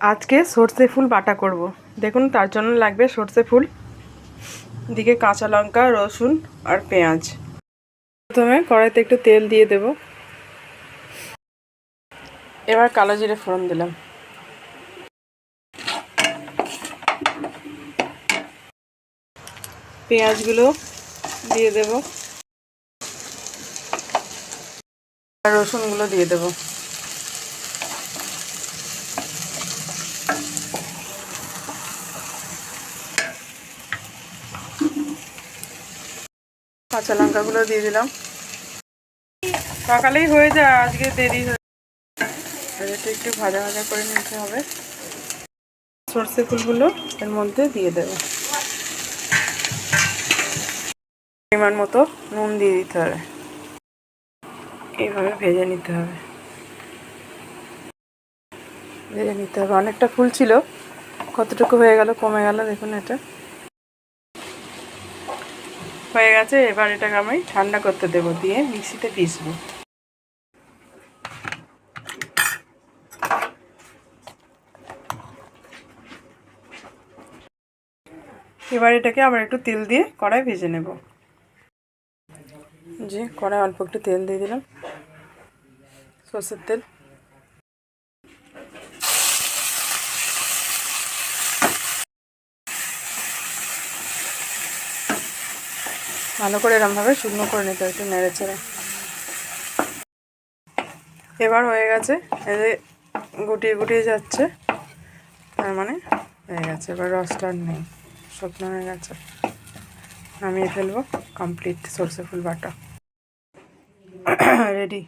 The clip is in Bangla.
আজকে সর্ষে ফুল বাটা করব। দেখুন, তার জন্য লাগবে সর্ষে ফুল, দিকে কাঁচা লঙ্কা, রসুন আর পেঁয়াজ। প্রথমে কড়াইতে একটু তেল দিয়ে দেব। এবার কালো জিরে ফোড়ন দিলাম। পেঁয়াজগুলো দিয়ে দেব। আর রসুনগুলো দিয়ে দেব। কাঁচা লঙ্কাগুলো দিয়ে দিলাম। সকালেই হয়ে যায়, আজকে দেরি হয়ে এটা একটু ভাজা ভাজা করে নিতে হবে। সর্ষে ফুলগুলো এর মধ্যে দিয়ে দেবো। পরিমাণ মতো নুন দিয়ে দিতে হবে। এইভাবে ভেজে নিতে হবে। ভেজে নিতে হবে। অনেকটা ফুল ছিল। কতটুকু হয়ে গেল, কমে গেল, দেখুন এটা। হয়ে গেছে, এবার এটাকে আমি ঠান্ডা করতে দেবো, দিয়ে মিক্সিতে পিসবো। এবার এটাকে আবার একটু তেল দিয়ে কড়াই ভেজে নেব। যে কড়াই অল্প একটু তেল দিয়ে দিলাম। সর্ষের তেল। ভালো করে এরমভাবে শুকনো করে নিতে একটু নেড়ে চেড়ে। এবার হয়ে গেছে, এই যে গুটিয়ে গুটিয়ে যাচ্ছে, তার মানে হয়ে গেছে। এবার রসটা নেই, শুকনো হয়ে গেছে। নামিয়ে ফেলব কমপ্লিট সর্ষে ফুল বাটা। রেডি